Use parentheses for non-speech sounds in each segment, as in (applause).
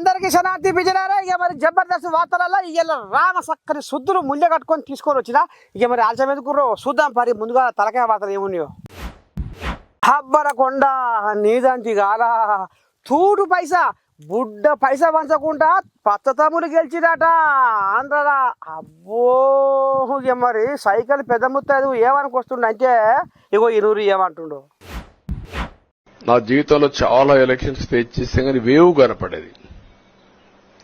అందరికి శనార్థి బిజనారా ఇక మరి జబర్దస్త్ వార్తలలో ఇక రామ సక్కని శుద్ధులు ముళ్ళ కట్టుకొని తీసుకొని వచ్చినా ఇక మరి ఆలస్యం కుర్రో చూద్దాం పరి ముందుగా తలకాయ వార్తలు ఏమున్నాయో. హబ్బర కొండ నీదంతి గాల. తూడు పైసా బుడ్డ పైసా పంచకుండా పచ్చతమ్ములు గెలిచిరాట ఆంధ్రలా అబ్బో ఇక మరి సైకిల్ పెద్ద ముత్తదు ఏమనుకొస్తుండ అంటే ఇగో ఇనూరు ఏమంటుండు నా జీవితంలో చాలా ఎలక్షన్స్ ఫేస్ చేస్తే కానీ వేవ్ కనపడేది.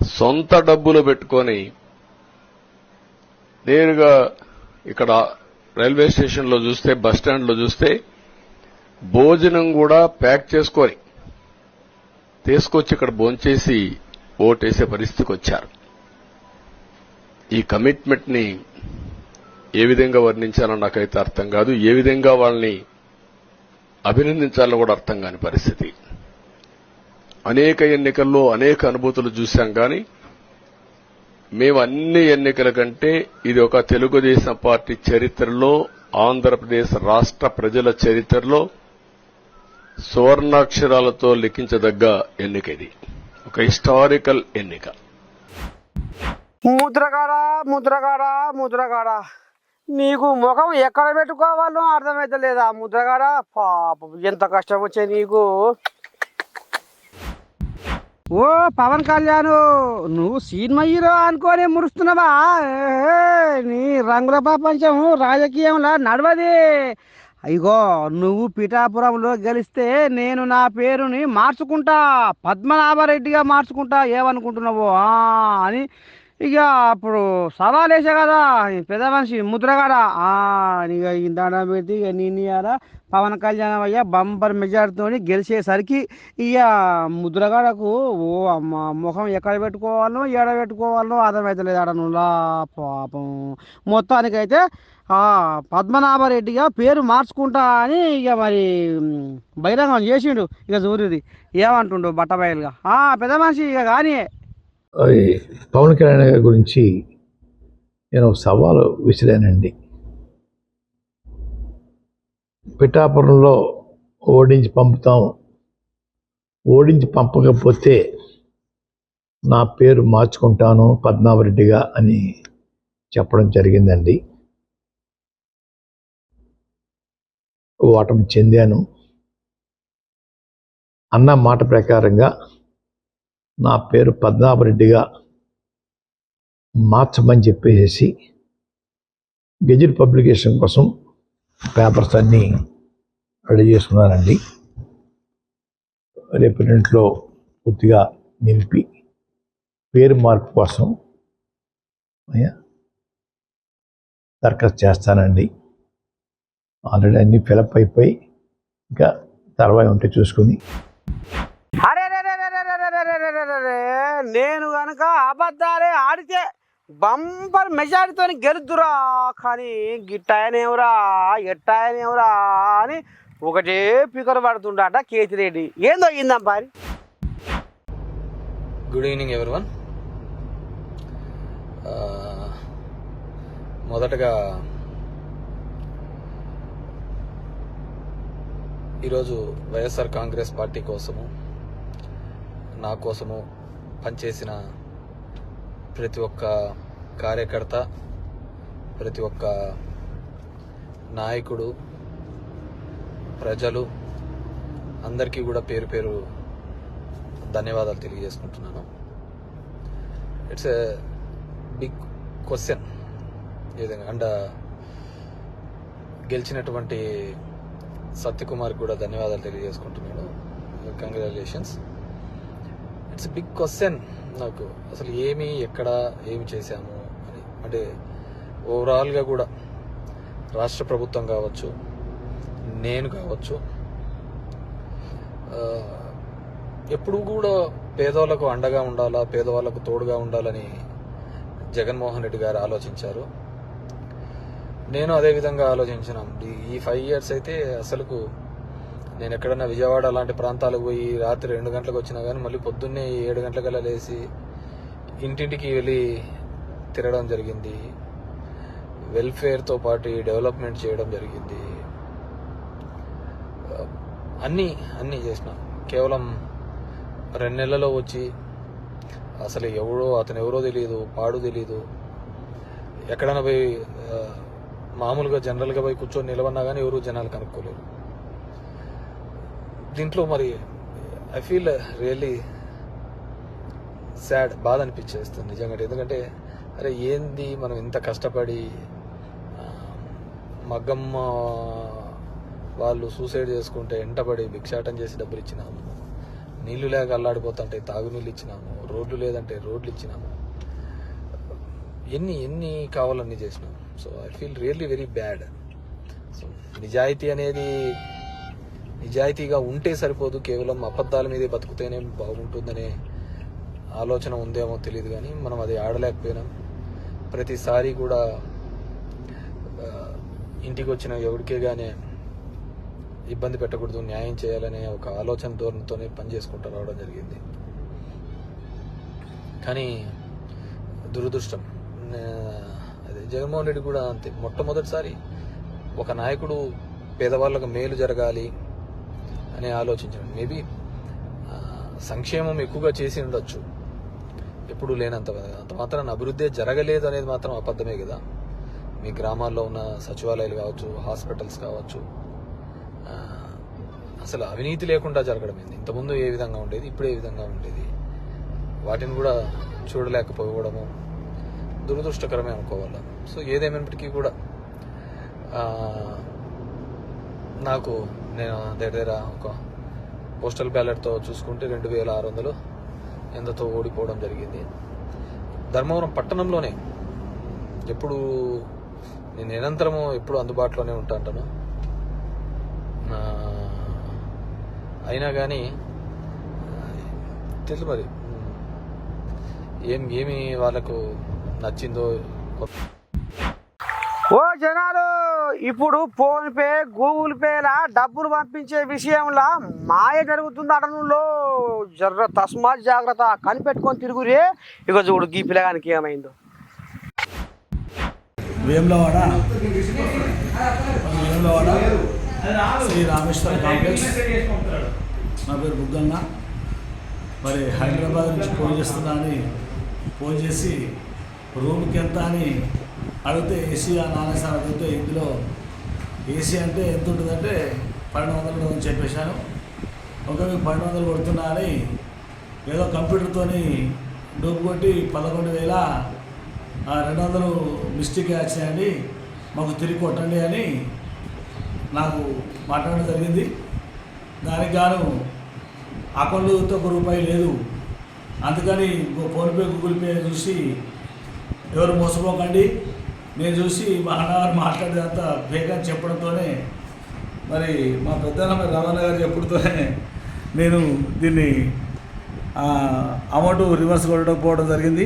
సొంత డబ్బులు పెట్టుకొని నేరుగా ఇక్కడ రైల్వే స్టేషన్లో చూస్తే బస్ స్టాండ్లో చూస్తే భోజనం కూడా ప్యాక్ చేసుకొని తీసుకొచ్చి ఇక్కడ భోంచేసి ఓటేసే పరిస్థితికి వచ్చారు. ఈ కమిట్మెంట్ని ఏ విధంగా వర్ణించాలో నాకైతే అర్థం కాదు. ఏ విధంగా వాళ్ళని అభినందించాలో కూడా అర్థం కాని పరిస్థితి. అనేక ఎన్నికల్లో అనేక అనుభూతులు చూశాం కానీ మేము అన్ని ఎన్నికల కంటే ఇది ఒక తెలుగుదేశం పార్టీ చరిత్రలో ఆంధ్రప్రదేశ్ రాష్ట్ర ప్రజల చరిత్రలో సువర్ణాక్షరాలతో లిఖించదగ్గ ఎన్నిక ఇది ఒక హిస్టారికల్ ఎన్నిక. ముద్రగాడ ముద్రగాడ ముద్రగాడ. నీకు ముఖం ఎక్కడ పెట్టుకోవాలో అర్థమైతలేదా ముద్రగాడ? పాపం ఎంత కష్టం వచ్చే నీకు. ఓ పవన్ కళ్యాణ్ నువ్వు సినిమా హీరో అనుకోని మురుస్తున్నావా నీ రంగుల ప్రపంచం రాజకీయంలా నడవది. ఇగో నువ్వు పిఠాపురంలో గెలిస్తే నేను నా పేరుని మార్చుకుంటా పద్మనాభరెడ్డిగా మార్చుకుంటా ఏమనుకుంటున్నావు? అని ఇక అప్పుడు సవాల్ కదా పెద్ద మనిషి ముద్రగాడ? ఇక ఈ దండం పెట్టి ఇక నేను పవన్ కళ్యాణ్ అయ్యా బంపర్ మెజార్టీతో గెలిచేసరికి ఇక ముద్రగాడకు ఓ అమ్మ ముఖం ఎక్కడ పెట్టుకోవాలనో ఎడ పెట్టుకోవాలనో అర్థమవుతలేదు ఆడ నువ్వులా పాపం. మొత్తానికైతే పద్మనాభరెడ్డిగా పేరు మార్చుకుంటా అని ఇక మరి బహిరంగం చేసిండు ఇక సూర్యుది. ఏమంటుండు బట్టబయలుగా. ఆ పెద్ద మనిషి ఇక కానీ పవన్ కళ్యాణ్ గారి గురించి నేను సవాలు విసిరానండి. పిఠాపురంలో ఓడించి పంపుతాం. ఓడించి పంపకపోతే నా పేరు మార్చుకుంటాను పద్మావరెడ్డిగా అని చెప్పడం జరిగిందండి. ఓటమి చెందాను. అన్న మాట ప్రకారంగా నా పేరు పద్మావరెడ్డిగా మార్చమని చెప్పేసి గెజిట్ పబ్లికేషన్ కోసం పేపర్స్ అన్నీ రెడీ చేసుకున్నానండి. రేపు ఇంట్లో పూర్తిగా నిలిపి పేరు మార్పు కోసం దరఖాస్తు చేస్తానండి. ఆల్రెడీ అన్ని ఫిలప్ అయిపోయి ఇంకా తర్వాత ఉంటే చూసుకుని. నేను కనుక అబద్ధాలే ఆడితే బంపర్ మెజారిటీతో గెలుద్దురా కానీ గిట్టాయనేవరా ఎట్టాయనేవరా అని ఒకటే పికర్ పడుతుండట కేతిరెడ్డి. ఏందో అయ్యిందాం పారి గుడ్ ఈవినింగ్ ఎవరివన్ మొదటగా ఈరోజు వైఎస్ఆర్ కాంగ్రెస్ పార్టీ కోసము నా కోసము పనిచేసిన ప్రతి ఒక్క కార్యకర్త ప్రతి ఒక్క నాయకుడు ప్రజలు అందరికీ కూడా పేరు పేరు ధన్యవాదాలు తెలియజేసుకుంటున్నాను. ఇట్స్ ఎ బిగ్ క్వశ్చన్ ఏదైనా అండ్ uh, గెలిచినటువంటి సత్యకుమార్ కూడా ధన్యవాదాలు తెలియజేసుకుంటున్నాడు. కంగ్రాచులేషన్స్ ఇట్స్ బిగ్ క్వశ్చన్ నాకు అసలు ఏమి ఎక్కడ ఏమి చేశాము అని. అంటే ఓవరాల్గా కూడా రాష్ట్ర ప్రభుత్వం కావచ్చు నేను కావచ్చు ఎప్పుడు కూడా పేదవాళ్ళకు అండగా ఉండాలా పేదవాళ్ళకు తోడుగా ఉండాలని జగన్మోహన్ రెడ్డి గారు ఆలోచించారు. నేను అదే విధంగా ఆలోచించినాం. ఈ ఫైవ్ ఇయర్స్ అయితే అసలుకు నేను ఎక్కడన్నా విజయవాడ అలాంటి ప్రాంతాలకు పోయి రాత్రి రెండు గంటలకు వచ్చినా కానీ మళ్ళీ పొద్దున్నే ఏడు గంటలకల్లా లేచి ఇంటింటికి వెళ్ళి తిరగడం జరిగింది. వెల్ఫేర్తో పాటు డెవలప్మెంట్ చేయడం జరిగింది. అన్నీ అన్నీ చేసిన. కేవలం రెండు నెలల్లో వచ్చి అసలు ఎవడో అతను ఎవరో తెలియదు పాడు తెలియదు ఎక్కడైనా పోయి మామూలుగా జనరల్గా పోయి కూర్చొని నిలబడినా కానీ ఎవరు జనాలు కనుక్కోలేరు. దీంట్లో మరి ఐ ఫీల్ రియల్లీ సాడ్ బాధ అనిపించేస్తుంది నిజంగా. ఎందుకంటే అరే ఏంది మనం ఇంత కష్టపడి మగ్గమ్మ వాళ్ళు సూసైడ్ చేసుకుంటే ఎంటబడి భిక్షాటం చేసి డబ్బులు ఇచ్చినాము. నీళ్ళు లేక అల్లాడిపోతుంటే తాగునీళ్ళు ఇచ్చినాము. రోడ్లు లేదంటే రోడ్లు ఇచ్చినాము. ఎన్ని ఎన్ని కావాలన్నీ చేసినాం. So I feel really very bad so నిజాయితీ అనేది నిజాయితీగా ఉంటే సరిపోదు కేవలం అబద్ధాల మీదే బతుకుతేనే బాగుంటుందనే ఆలోచన ఉందేమో తెలియదు కానీ మనం అది ఆడలేకపోయినాం. ప్రతిసారి కూడా ఇంటికి వచ్చిన ఎవరికే కానీ ఇబ్బంది పెట్టకూడదు న్యాయం చేయాలనే ఒక ఆలోచన ధోరణితోనే పని చేసుకుంటూ రావడం జరిగింది. కానీ దురదృష్టం. అదే జగన్మోహన్ రెడ్డి కూడా అంతే. మొట్టమొదటిసారి ఒక నాయకుడు పేదవాళ్ళకు మేలు జరగాలి అని ఆలోచించడం. మేబీ సంక్షేమం ఎక్కువగా చేసి ఉండొచ్చు. ఎప్పుడు లేనంత అంత మాత్రం అభివృద్ధి జరగలేదు అనేది మాత్రం అబద్ధమే కదా. మీ గ్రామాల్లో ఉన్న సచివాలయాలు కావచ్చు హాస్పిటల్స్ కావచ్చు అసలు అవినీతి లేకుండా జరగడం ఏంది? ఇంతకుముందు ఏ విధంగా ఉండేది? ఇప్పుడు ఏ విధంగా ఉండేది? వాటిని కూడా చూడలేకపోవడము దురదృష్టకరమే అనుకోవాలి? సో ఏదేమైనప్పటికీ కూడా నాకు నేను దగ్గర దగ్గర ఒక పోస్టల్ బ్యాలెట్తో చూసుకుంటే రెండు వేల ఆరు వందలు ఎంతతో ఓడిపోవడం జరిగింది. ధర్మవరం పట్టణంలోనే ఎప్పుడు నేను నిరంతరము ఎప్పుడు అందుబాటులోనే ఉంటా అయినా కానీ తెలుసు మరి ఏం ఏమి వాళ్ళకు నచ్చిందో ఓ జనాలు! ఇప్పుడు ఫోన్ పే గూగుల్ పేలా డబ్బులు పంపించే విషయంలో మాయ జరుగుతుంది అటనులో జర్ర తస్మాత్ జాగ్రత్త కనిపెట్టుకొని తిరుగురే. ఇక చూడు గీ పిల్లగానికి ఏమైందో. వేములవాడ వేములవాడ శ్రీ రామేశ్వర కాంప్లెక్స్. నా పేరు బుగ్గన్న. మరి హైదరాబాద్ నుంచి ఫోన్ చేస్తున్నా అని ఫోన్ చేసి రూమ్కి ఎంత అని అడిగితే ఏసీ నాన్న సార్ అడిగితే ఇందులో ఏసీ అంటే ఎంత ఉంటుందంటే పన్నెండు వందలు అని చెప్పేశాను. ఒక పన్నెండు వందలు కొడుతున్నా అని ఏదో కంప్యూటర్తోని డూపు కొట్టి పదకొండు వేల ఆ రెండు వందలు మిస్టేక్ వచ్చినాయండి మాకు తిరిగి కొట్టండి అని నాకు మాట్లాడడం జరిగింది. దానికి గాను అకౌంట్తో ఒక రూపాయి లేదు. అందుకని ఫోన్పే గూగుల్ పే చూసి ఎవరు మోసపోకండి. నేను చూసి మహానగర్ మాట్లాడేంత మాట్లాడేదంతా చెప్పడంతోనే మరి మా పెద్దనమ్మ రమణ గారు చెప్పుడుతోనే నేను దీన్ని అమౌంట్ రివర్స్ కొట్టకపోవడం జరిగింది.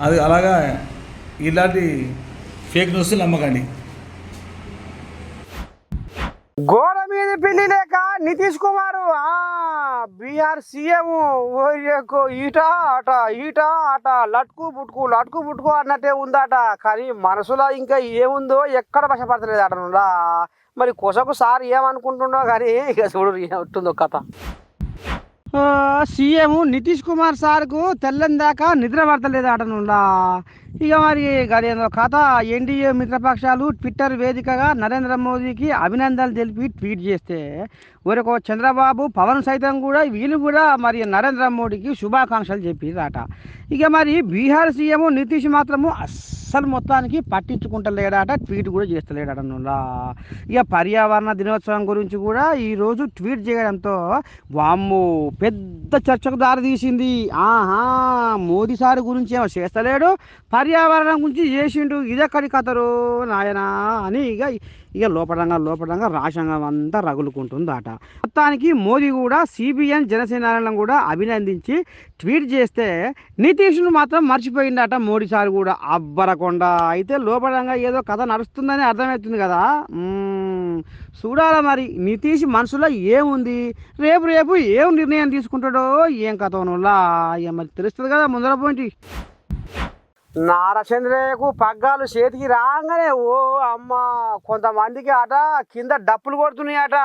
అది అలాగా ఇలాంటి ఫేక్ న్యూస్ నమ్మకండి. గోడ మీద పిల్లి లేక నితీష్ కుమార్ ఆ! బీఆర్ సీఎం ఓరియకు ఈట అట ఈట అట లట్కు పుట్టుకు లట్కు పుట్టుకు అన్నట్టే ఉందట. కానీ మనసులో ఇంకా ఏముందో ఎక్కడ వశపడతలేదు అట నుండా మరి కొసకు సార్ ఏమనుకుంటుండో కానీ ఇక చూడు ఉంటుందో కథ. సీఎం నితీష్ కుమార్ సార్కు తెల్లని దాకా నిద్ర పడతలేదు అటనుండా ఇక మరి గదేందో కథ. ఎన్డీఏ మిత్రపక్షాలు ట్విట్టర్ వేదికగా నరేంద్ర మోదీకి అభినందనలు తెలిపి ట్వీట్ చేస్తే ఊరికో చంద్రబాబు పవన్ సైతం కూడా వీళ్ళు కూడా మరి నరేంద్ర మోడీకి శుభాకాంక్షలు చెప్పిరాట ఇక మరి బీహార్ సీఎం నితీష్ మాత్రము అస్సలు మొత్తానికి పట్టించుకుంటలేడాట ట్వీట్ కూడా చేస్తలేడట నుల్లా ఇక పర్యావరణ దినోత్సవం గురించి కూడా ఈరోజు ట్వీట్ చేయడంతో వామ్ము పెద్ద చర్చకు దారి తీసింది. ఆహా మోదీ సార్ గురించి ఏమో చేస్తలేడు పర్యావరణం గురించి చేసిండు. ఇదెక్కడి కథరు నాయనా అని ఇక ఇక లోపడంగా లోపడంగా రాజ్యాంగం అంతా రగులుకుంటుందట. మొత్తానికి మోదీ కూడా సిబిఎన్ జనసేన కూడా అభినందించి ట్వీట్ చేస్తే నితీష్ను మాత్రం మర్చిపోయిందట మోడీ సార్ కూడా. అబ్బరకొండ. అయితే లోపడంగా ఏదో కథ నడుస్తుందని అర్థమవుతుంది కదా. చూడాల మరి నితీష్ మనసులో ఏముంది? రేపు రేపు ఏం నిర్ణయం తీసుకుంటాడో ఏం కథ ఇక మరి తెలుస్తుంది కదా ముందర పోయింటి. నారచంద్రయ్యకు పగ్గాలు చేతికి రాగానే ఓ అమ్మ కొంతమందికి అట కింద డప్పులు కొడుతున్నాయి అట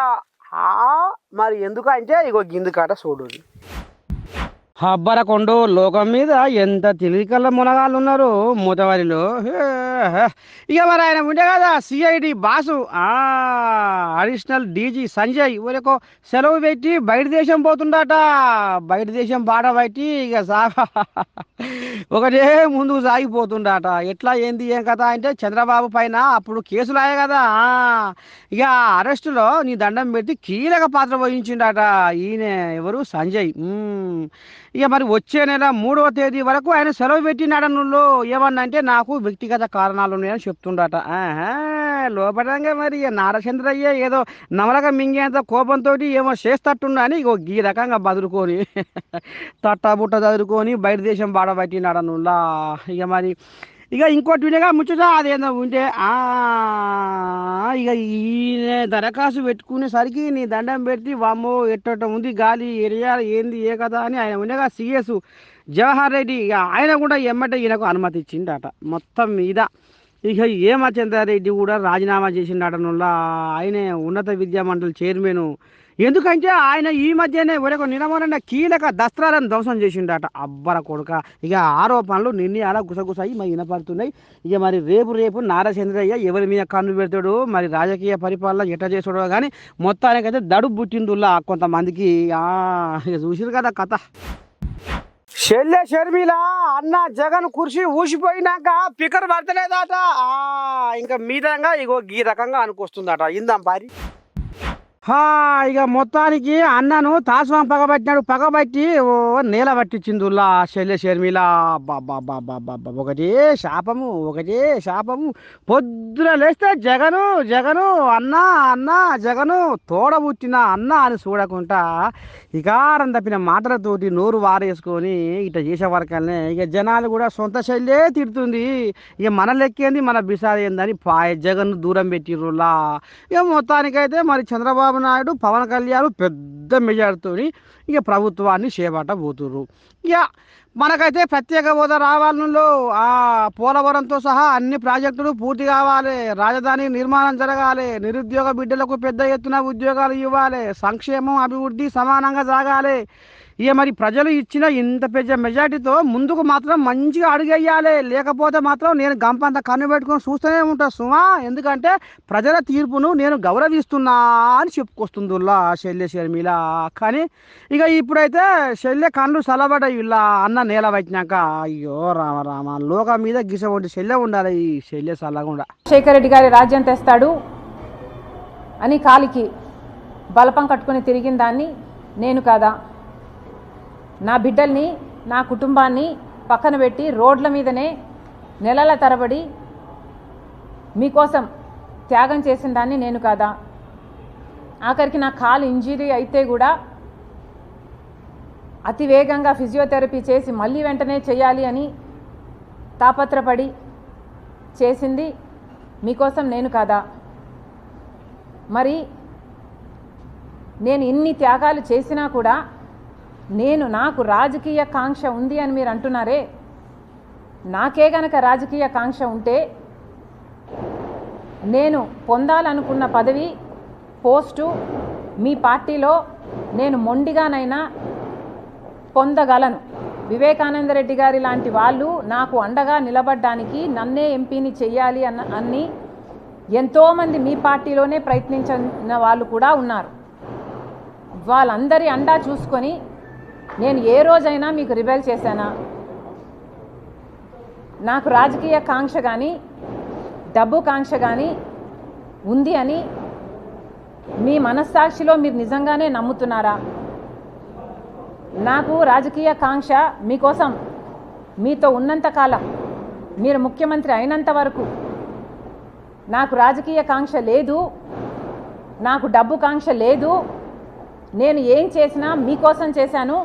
మరి ఎందుకంటే ఇగో గిందుకాట చూడు హబ్బరకొండు లోకం మీద ఎంత తెలివికల్ల మునగాళ్ళు ఉన్నారు మూతవారిలో. ఇక మరి ఆయన ఉండే కదా C I D boss? Additional D G Sanjay ఊరికో సెలవు పెట్టి బయట దేశం పోతుండట. బయట దేశం బాట బయటి ఇక సాగ (laughs) ఒకటే ముందుకు సాగిపోతుండట. ఎట్లా ఏంది ఏం కదా అంటే చంద్రబాబు పైన అప్పుడు కేసులు అయ్యాయి కదా. ఆ, ఇక అరెస్టులో నీ దండం పెట్టి కీలక పాత్ర వహించిండట. ఈయన ఎవరు? సంజయ్. ఇక మరి వచ్చే నెల మూడవ తేదీ వరకు ఆయన సెలవు పెట్టినాడనులో ఏమన్నా ఏమన్నంటే నాకు వ్యక్తిగత కారణాలు ఉన్నాయని చెప్తుండట. లోపడంగా మరి ఇక నారచంద్రయ్య ఏదో నమలగా మింగేంత కోపంతో ఏమో చేస్తట్టున్నా అని ఇగో ఈ రకంగా బదులుకొని తట్టబుట్ట చదువుకొని బయట దేశం బాడబట్టినాడనులా ఇక మరి ఇక ఇంకోటి వినగా ముచ్చట అదేందో ఉంటే ఆ ఇక ఈయన దరఖాస్తు పెట్టుకునేసరికి నీ దండం పెట్టి వామ్మో ఎట్టట ఉంది గాలి ఏరియా ఏంది ఏ కదా అని ఆయన ఉండగా సిఎస్ జవహర్ రెడ్డి ఇక ఆయన కూడా ఎమ్మట ఈయనకు అనుమతి ఇచ్చిండట. మొత్తం మీద ఇక ఏమచంద్రారెడ్డి కూడా రాజీనామా చేసిండట నుల్ల. ఆయనే ఉన్నత విద్యా మండలి చైర్మన్ ఎందుకంటే ఆయన ఈ మధ్యనే ఒక నిలవరన్న కీలక దస్త్రాలను ధ్వంసం చేసిండట. అబ్బర కొడుక. ఇక ఆరోపణలు నిర్ణయాల గుసగుసాయి మరి వినపడుతున్నాయి. ఇక మరి రేపు రేపు నారచంద్రయ్య ఎవరి మీద కన్ను పెడతాడు? మరి రాజకీయ పరిపాలన ఎట్ట చేసాడో కానీ మొత్తానికైతే దడు పుట్టిందుల్లా కొంతమందికి ఆ, చూసిరు కదా కథ. శల్య షర్మిల అన్న జగన్ కుర్చీ ఊసిపోయినాక పికర్ పడతలేదట. ఆ, ఇంకా మీదంగా ఇగో ఈ రకంగా అనుకొస్తుందట. ఇందాం పారి. ఇక మొత్తానికి అన్నను తాసువాం పగబట్టినాడు. పగబట్టి ఓ నేల పట్టించిందుల్లా శల్య షర్మిల ఒకటే శాపము ఒకటే శాపము. పొద్దున లేస్తే జగను జగను అన్న అన్న జగను తోడబుట్టిన అన్న అని చూడకుండా ఇకారం తప్పిన మాటలతోటి నోరు వారేసుకొని ఇట్లా చేసే వరకనే ఇక జనాలు కూడా సొంత శైలే తిడుతుంది. ఇక మన లెక్కేంది మన బిసాది ఏందని పాయ జగన్ దూరం పెట్టిర్రులా ఇక మొత్తానికైతే మరి చంద్రబాబు నాయుడు పవన్ కళ్యాణ్ పెద్ద మెజార్టీతో ఇక ప్రభుత్వాన్ని చేపట్టబోతుర్రు ఇక మనకైతే ప్రత్యేక హోదా రావాలనులో ఆ పోలవరంతో సహా అన్ని ప్రాజెక్టులు పూర్తి కావాలి రాజధాని నిర్మాణం జరగాలి నిరుద్యోగ బిడ్డలకు పెద్ద ఎత్తున ఉద్యోగాలు ఇవ్వాలి సంక్షేమం అభివృద్ధి సమానంగా సాగాలి. ఇక మరి ప్రజలు ఇచ్చిన ఇంత పెద్ద మెజార్టీతో ముందుకు మాత్రం మంచిగా అడుగేయాలి. లేకపోతే మాత్రం నేను గంపంత కన్ను పెట్టుకొని చూస్తూనే ఉంటా సుమా. ఎందుకంటే ప్రజల తీర్పును నేను గౌరవిస్తున్నా అని చెప్పుకొస్తుందిలా శల్య శర్మిల కానీ ఇక ఇప్పుడైతే శల్య కళ్ళు సలబడ్డాయి ఇలా అన్న నేల వచ్చినాక అయ్యో రామ రామ లోకం మీద గిస వంటి శల్య ఉండాలి ఈ శల్య సల్లగుండా. శేఖర్ రెడ్డి గారి రాజ్యం తెస్తాడు అని కాలికి బలపం కట్టుకుని తిరిగిన దాన్ని నేను కాదా? నా బిడ్డల్ని నా కుటుంబాన్ని పక్కన పెట్టి రోడ్ల మీదనే నెలల తరబడి మీకోసం త్యాగం చేసిన దాన్ని నేను కాదా? ఆఖరికి నా కాలు ఇంజరీ అయితే కూడా అతి వేగంగా ఫిజియోథెరపీ చేసి మళ్ళీ వెంటనే చేయాలి అని తాపత్రపడి చేసింది మీకోసం నేను కాదా? మరి నేను ఇన్ని త్యాగాలు చేసినా కూడా నేను నాకు రాజకీయ కాంక్ష ఉంది అని మీరు అంటున్నారే? నాకే గనక రాజకీయ కాంక్ష ఉంటే నేను పొందాలనుకున్న పదవి పోస్టు మీ పార్టీలో నేను మొండిగానైనా పొందగలను. వివేకానంద రెడ్డి గారి లాంటి వాళ్ళు నాకు అండగా నిలబడ్డానికి నన్నే ఎంపీని చెయ్యాలి అన్న అన్ని ఎంతోమంది మీ పార్టీలోనే ప్రయత్నించిన వాళ్ళు కూడా ఉన్నారు. వాళ్ళందరి అండా చూసుకొని నేను ఏ రోజైనా మీకు రిబెల్ చేశానా? నాకు రాజకీయ కాంక్ష కానీ డబ్బు కాంక్ష కానీ ఉంది అని మీ మనస్సాక్షిలో మీరు నిజంగానే నమ్ముతున్నారా? నాకు రాజకీయ కాంక్ష మీకోసం మీతో ఉన్నంత కాలం మీరు ముఖ్యమంత్రి అయినంత వరకు నాకు రాజకీయ కాంక్ష లేదు నాకు డబ్బు కాంక్ష లేదు నేను ఏం చేసినా మీకోసం చేశాను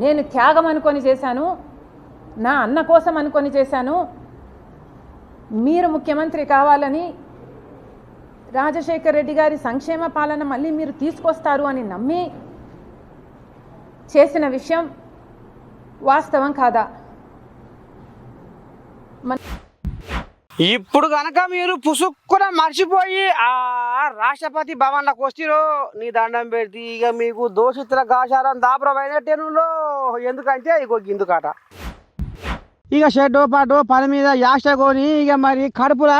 నేను త్యాగం అనుకొని చేశాను నా అన్న కోసం అనుకొని చేశాను మీరు ముఖ్యమంత్రి కావాలని రాజశేఖర్ రెడ్డి గారి సంక్షేమ పాలన మళ్ళీ మీరు తీసుకొస్తారు అని నమ్మి చేసిన విషయం వాస్తవం కాదా? ఇప్పుడు కనుక మీరు పుసుక్కున మర్చిపోయి ఆ రాష్ట్రపతి భవన్లకు వస్తురో నీ దండం పెడితే ఇక మీకు దోషిత్ర గాచారం దాపురమైనట్టేనులో ఎందుకంటే ఇగో గిందుకాట. ఇక షెడ్డో పాటో పని మీద యాష కొని ఇక మరి కడుపులా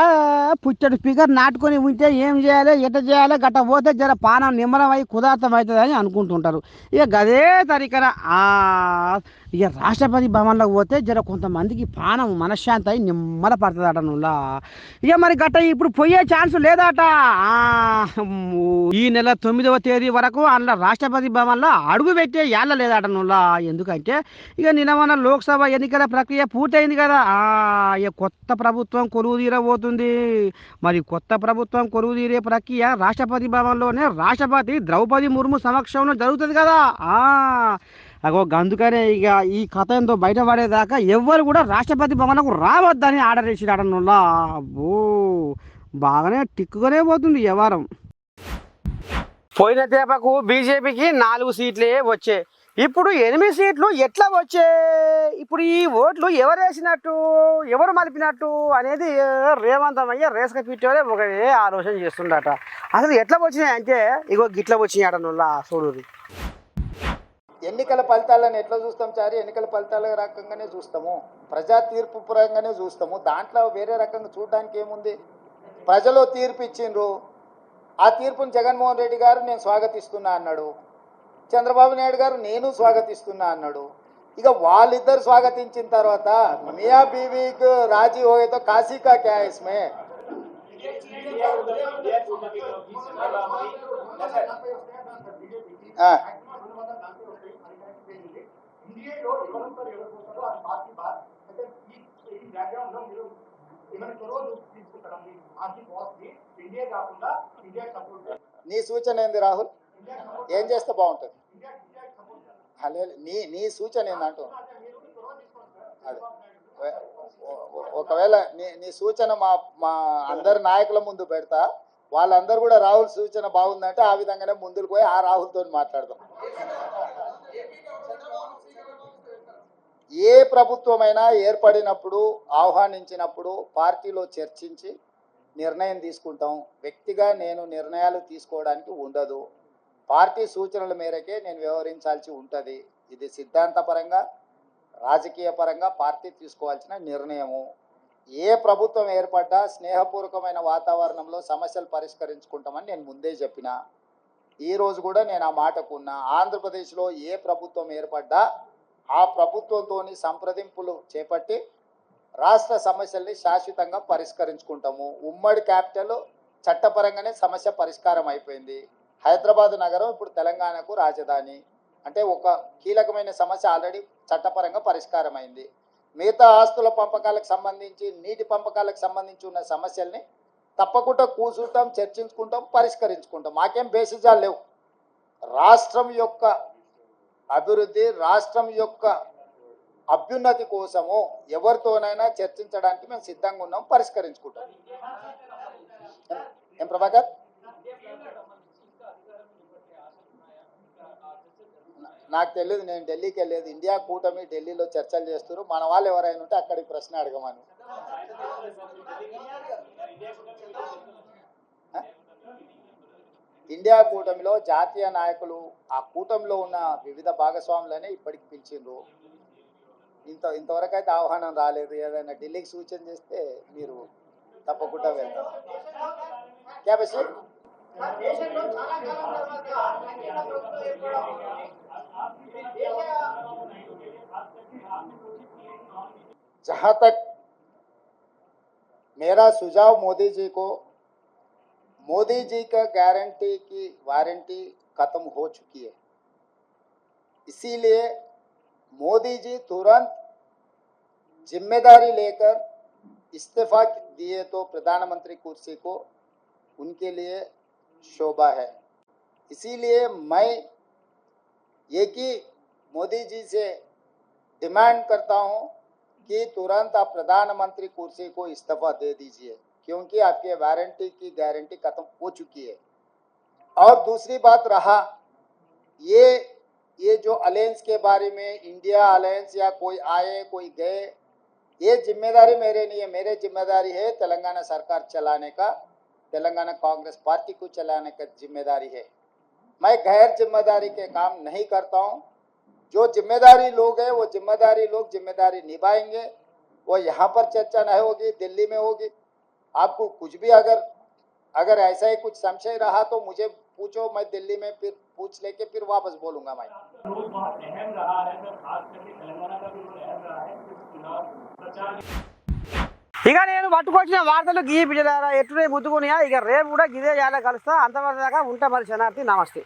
పుచ్చడు స్పీకర్ నాటుకొని ఉంటే ఏం చేయాలి ఎట్ట చేయాలి గట్ట పోతే జర పానం నిమ్మలం అయి కుదార్థం అవుతుంది అని అనుకుంటుంటారు. ఇక గదే తరికన ఆ ఇక రాష్ట్రపతి భవన్లోకి పోతే జర కొంతమందికి పానం మనశ్శాంతి అయి నిమ్మల పడుతుందట నువ్వులా ఇక మరి గట్ట ఇప్పుడు పోయే ఛాన్స్ లేదట. ఆ, ఈ నెల తొమ్మిదవ తేదీ వరకు అందులో రాష్ట్రపతి భవన్లో అడుగు పెట్టే ఏళ్ళ లేదట నువ్వులా ఎందుకంటే ఇక నిన్న మన లోక్సభ ఎన్నికల ప్రక్రియ పూర్తయింది కదా. ఆ, కొత్త ప్రభుత్వం కొలువు తీరబోతుంది. మరి కొత్త ప్రభుత్వం కొలువు తీరే ప్రక్రియ రాష్ట్రపతి భవన్లోనే రాష్ట్రపతి ద్రౌపది ముర్ము సమక్షంలో జరుగుతుంది కదా. ఆ అగో అందుకనే ఇక ఈ కథ ఎంతో బయటపడేదాకా ఎవ్వరు కూడా రాష్ట్రపతి భవన్కు రావద్దని ఆర్డర్ చేసిరాడు నువ్వులా అబ్బో బాగానే టిక్కుగానే పోతుంది వ్యవహారం. పోయిన తేపకు బీజేపీకి నాలుగు సీట్లే వచ్చాయి. ఇప్పుడు ఎనిమిది సీట్లు ఎట్లా వచ్చే? ఇప్పుడు ఈ ఓట్లు ఎవరు వేసినట్టు ఎవరు మలిపినట్టు అనేది రేవంతమయ్య రేసక పిట్టోలే ఒక ఆలోచన చేస్తుండట. అసలు ఎట్లా వచ్చినాయి అంటే ఇగో గిట్ల వచ్చినాయి నుల్లా నువ్వు ఎన్నికల ఫలితాలను ఎట్లా చూస్తాం చారి? ఎన్నికల ఫలితాల రకంగానే చూస్తాము. ప్రజా తీర్పు పరంగానే చూస్తాము. దాంట్లో వేరే రకంగా చూడడానికి ఏముంది? ప్రజలు తీర్పు ఇచ్చిండ్రు. ఆ తీర్పును జగన్మోహన్ రెడ్డి గారు నేను స్వాగతిస్తున్నా అన్నాడు. చంద్రబాబు నాయుడు గారు నేను స్వాగతిస్తున్నా అన్నాడు. ఇక వాళ్ళిద్దరు స్వాగతించిన తర్వాత మియా బీవీకి రాజీ హోయేతో కాశీకా క్యాయస్మే నీ సూచన ఏంది రాహుల్? ఏం చేస్తే బాగుంటుంది? హలో నీ నీ సూచన ఏందంటూ అదే. ఒకవేళ నీ నీ సూచన మా మా అందరి నాయకుల ముందు పెడతా వాళ్ళందరూ కూడా రాహుల్ సూచన బాగుందంటే ఆ విధంగానే ముందుకు పోయి ఆ రాహుల్తో మాట్లాడదాం. ఏ ప్రభుత్వమైనా ఏర్పడినప్పుడు ఆహ్వానించినప్పుడు పార్టీలో చర్చించి నిర్ణయం తీసుకుంటాం. వ్యక్తిగా నేను నిర్ణయాలు తీసుకోవడానికి ఉండదు. పార్టీ సూచనల మేరకే నేను వ్యవహరించాల్సి ఉంటుంది. ఇది సిద్ధాంతపరంగా రాజకీయ పరంగా పార్టీ తీసుకోవాల్సిన నిర్ణయము. ఏ ప్రభుత్వం ఏర్పడ్డా స్నేహపూర్వకమైన వాతావరణంలో సమస్యలు పరిష్కరించుకుంటామని నేను ముందే చెప్పిన. ఈరోజు కూడా నేను ఆ మాటకు ఉన్నా. ఆంధ్రప్రదేశ్లో ఏ ప్రభుత్వం ఏర్పడ్డా ఆ ప్రభుత్వంతో సంప్రదింపులు చేపట్టి రాష్ట్ర సమస్యల్ని శాశ్వతంగా పరిష్కరించుకుంటాము. ఉమ్మడి క్యాపిటల్ చట్టపరంగానే సమస్య పరిష్కారం అయిపోయింది. హైదరాబాద్ నగరం ఇప్పుడు తెలంగాణకు రాజధాని. అంటే ఒక కీలకమైన సమస్య ఆల్రెడీ చట్టపరంగా పరిష్కారమైంది. మిగతా ఆస్తుల పంపకాలకు సంబంధించి నీటి పంపకాలకు సంబంధించి ఉన్న సమస్యల్ని తప్పకుండా కూర్చుంటాం చర్చించుకుంటాం పరిష్కరించుకుంటాం. మాకేం బేసిజాలు లేవు. రాష్ట్రం యొక్క అభివృద్ధి రాష్ట్రం యొక్క అభ్యున్నతి కోసము ఎవరితోనైనా చర్చించడానికి మేము సిద్ధంగా ఉన్నాం పరిష్కరించుకుంటాం. ఏం ప్రభాకర్ నా- నాకు తెలియదు నేను ఢిల్లీకి వెళ్ళేది. ఇండియా కూటమి ఢిల్లీలో చర్చలు చేస్తారు మన వాళ్ళు ఎవరైనా ఉంటే అక్కడికి ప్రశ్న అడగమని. ఇండియా కూటమిలో జాతీయ నాయకులు ఆ కూటమిలో ఉన్న వివిధ భాగస్వాములనే ఇప్పటికి పిలిచిండ్రు. ఇంత ఇంతవరకు అయితే ఆహ్వానం రాలేదు. ఏదైనా ఢిల్లీకి సూచన చేస్తే మీరు తప్పకుండా వెళ్తారు. క్యా जहाँ तक मेरा सुझाव मोदी जी को, मोदी जी का गारंटी की वारंटी खत्म हो चुकी है। इसीलिए मोदी जी तुरंत ज़िम्मेदारी लेकर इस्तीफा दिए तो प्रधानमंत्री कुर्सी को उनके लिए शोभा है। इसीलिए मैं एक ही मोदी जी से डिमांड करता हूँ कि तुरंत आप प्रधानमंत्री कुर्सी को इस्तीफा दे दीजिए, क्योंकि आपके वारंटी की गारंटी खत्म हो चुकी है। और दूसरी बात रहा, ये ये जो अलायंस के बारे में इंडिया अलायंस या कोई आए, कोई गए, ये ज़िम्मेदारी मेरे नहीं है मेरे ज़िम्मेदारी है तेलंगाना सरकार चलाने का, तेलंगाना कांग्रेस पार्टी को चलाने का ज़िम्मेदारी है। मैं गैर ज़िम्मेदारी के काम नहीं करता हूँ। जो ज़िम्मेदारी लोग हैं, वो ज़िम्मेदारी लोग ज़िम्मेदारी निभाएँगे। वो यहाँ पर चर्चा नहीं होगी, दिल्ली में होगी। आपको कुछ भी अगर अगर ऐसा ही कुछ संशय रहा तो मुझे पूछो, मैं दिल्ली में फिर पूछ लेके फिर वापस बोलूँगा मैं। ఇక నేను పట్టుకొచ్చిన వార్తలు గీ బిడ్డలారా ఎట్టునే ముద్దుకునియా ఇక రేపు కూడా గిదే చేయాలి కలుస్తా. అంతవరకు దాకా ఉంటా మరి శనార్థి నమస్తే.